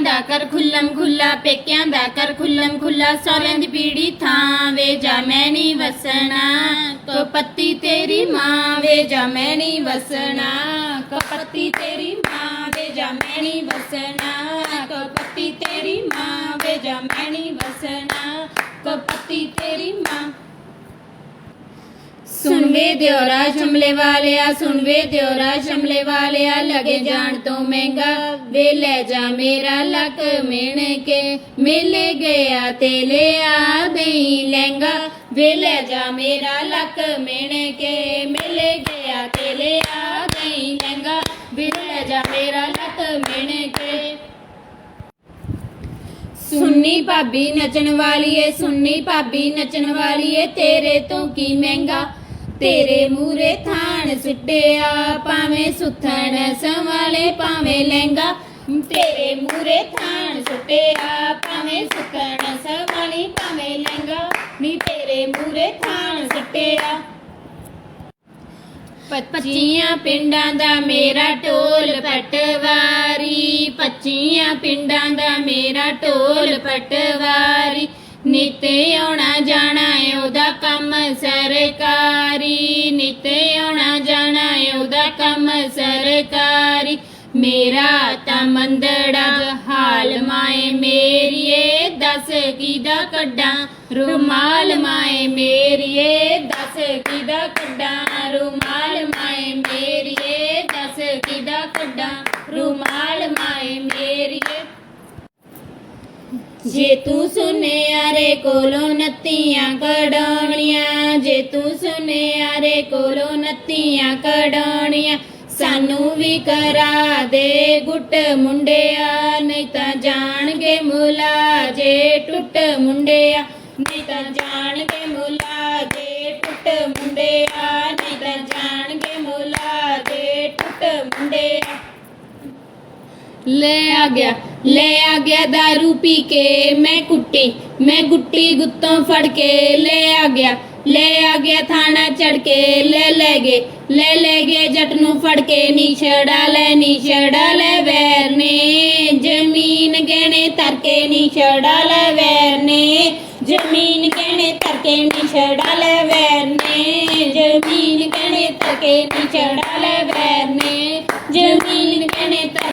ਦਾ ਕਰ ਖੁੱਲਮ ਖੁੱਲਾ ਪੇਕਿਆਂ ਦਾ ਕਰ ਖੁੱਲਮ ਖੁੱਲਾ ਸਹੁਰਿਆਂ ਦੀ ਪੀੜੀ ਥਾਂ ਵੇ ਜਾ ਮੈਂ ਨਹੀਂ ਵਸਣਾ। ਕੋ ਪੱਤੀ ਤੇਰੀ ਮਾਂ ਵੇ ਜਾ ਮੈਂ ਨਹੀਂ ਵਸਣਾ। ਕੋ ਪੱਤੀ ਤੇਰੀ ਮਾਂ ਵੇ ਜਾ ਮੈਂ ਨਹੀਂ ਵਸਣਾ। ਕੋ ਪੱਤੀ ਤੇਰੀ ਮਾਂ ਵੇ ਜਾ ਮੈਂ ਨਹੀਂ ਵਸਣਾ ਕੋ ਪੱਤੀ ਤੇਰੀ ਮਾਂ ਸੁਣ ਵੇ ਦਿਓਰਾ ਸ਼ਮਲੇ ਵਾਲਿਆ ਸੁਣ ਵੇ ਦਿਓਰਾ ਸ਼ਮਲੇ ਵਾਲਿਆ, ਲਗੇ ਜਾਣ ਤੋਂ ਮਹਿੰਗਾ ਵੇ ਲੈ ਜਾ ਮੇਰਾ ਲੱਕ ਮਿਣ ਕੇ, ਮਿਲ ਗਿਆ ਤੇ ਲਿਆ ਦੇਈ ਲਹਿੰਗਾ ਵੇ ਲੈ ਜਾ ਮੇਰਾ ਲੱਕ ਮਿਣ ਕੇ, ਮਿਲ ਗਿਆ ਤੇ ਲਿਆ ਦੇਈ ਲਹਿੰਗਾ ਵੇ ਲੈ ਜਾ ਮੇਰਾ ਲੱਕ ਮਿਣ ਕੇ। ਸੁੰਨੀ ਭਾਬੀ ਨੱਚਣ ਵਾਲੀਏ ਏ ਸੁੰਨੀ ਭਾਬੀ ਨੱਚਣ ਵਾਲੀਏ, ਤੇਰੇ ਤੋਂ ਕੀ ਮਹਿੰਗਾ? ਤੇਰੇ ਮੂਰੇ ਥਾਣ ਸੁੱਟਿਆ, ਭਾਵੇਂ ਸੁੱਥਣ ਸੰਵਾਲੇ, ਭਾਵੇਂ ਲਹਿੰਗਾ। ਤੇਰੇ ਮੂਰੇ ਥਾਣ ਸੁੱਟਿਆ, ਭਾਵੇਂ ਸੁੱਥਣ ਸਵਾਲੀ, ਭਾਵੇਂ ਲਹਿੰਗਾ। ਨੀ ਤੇਰੇ ਮੂਰੇ ਥਾਣ ਸੁੱਟਿਆ। ਪੱਚੀਆਂ ਪਿੰਡਾਂ ਦਾ ਮੇਰਾ ਢੋਲ ਪਟਵਾਰੀ, ਪੱਚੀਆਂ ਪਿੰਡਾਂ ਦਾ ਮੇਰਾ ਢੋਲ ਪਟਵਾਰੀ। ਨਿੱਤੇ ਆਉਣਾ ਜਾਣਾ ਏ ਉਹਦਾ ਕੰਮ ਸਰਕਾਰੀ। ਨਿੱਤੇ ਆਉਣਾ ਜਾਣਾ ਏ ਉਹਦਾ ਕੰਮ ਸਰਕਾਰੀ। ਮੇਰਾ ਤਾਂ ਮੰਦੜਾ ਹਾਲ ਮਾਏ ਮੇਰੀਏ, ਦੱਸ ਕਿਦਾ ਕੱਢਾਂ? ਰੁਮਾਲ ਮਾਏ ਮੇਰੀਏ, ਦੱਸ ਕਿਦਾ ਕੱਢਾਂ? ਰੁਮਾਲ ਮਾਏ ਮੇਰੀਏ, ਦੱਸ ਕਿਦਾ ਕੱਢਾਂ? ਰੁਮਾਲ ਮਾਏ ਮੇਰੀਏ ਜੇ ਤੂੰ ਸੁਨਿਆਰੇ ਕੋਲੋਂ ਨੱਤੀਆਂ ਕਢਾਉਣੀਆਂ, ਜੇ ਤੂੰ ਸੁਨਿਆਰੇ ਕੋਲੋਂ ਨੱਤੀਆਂ ਕਢਾਉਣੀਆਂ, ਸਾਨੂੰ ਵੀ ਕਰਾ ਦੇ ਗੁੱਟ ਮੁੰਡਿਆ, ਨਹੀਂ ਤਾਂ ਜਾਣਗੇ ਮੁਲਾ ਜੇ ਟੁੱਟ ਮੁੰਡਿਆ, ਨਹੀਂ ਤਾਂ ਜਾਣਗੇ ਮੁਲਾ ਜੇ ਟੁੱਟ ਮੁੰਡਿਆ ਨਹੀਂ ਤਾਂ ਜਾਣਗੇ ਮੁਲਾ ਜੇ ਟੁੱਟ ਮੁੰਡਿਆ ਲੈ ਆ ਗਿਆ ਲੈ ਆ ਗਿਆ दारू ਪੀ ਕੇ ਮੈਂ ਕੁੱਟੀ ਮੈਂ ਗੁੱਟੀ ਗੁੱਤੋਂ ਫੜ ਕੇ ਲੈ ਆ ਗਿਆ ਲੈ ਆ ਗਿਆ ਥਾਣਾ ਚੜ ਕੇ ਲੈ ਲੈ ਗਏ ਲੈ ਲੈ ਗਏ ਜੱਟ ਨੂੰ ਫੜ ਕੇ ਨੀ ਛੜਾ ਲੈ ਨੀ ਛੜਾ ਲੈ ਵੈਰ ਨੇ ਜ਼ਮੀਨ ਗਹਿਣੇ ਧਰ ਕੇ ਨੀ ਛੜਾ ਲੈ ਵੈਰ ਨੇ ਜ਼ਮੀਨ ਗਹਿਣੇ ਧਰ ਕੇ ਨੀ ਛੜਾ ਲੈ ਵੈਰ ਨੇ ਜ਼ਮੀਨ ਗਹਿਣੇ ਧਰ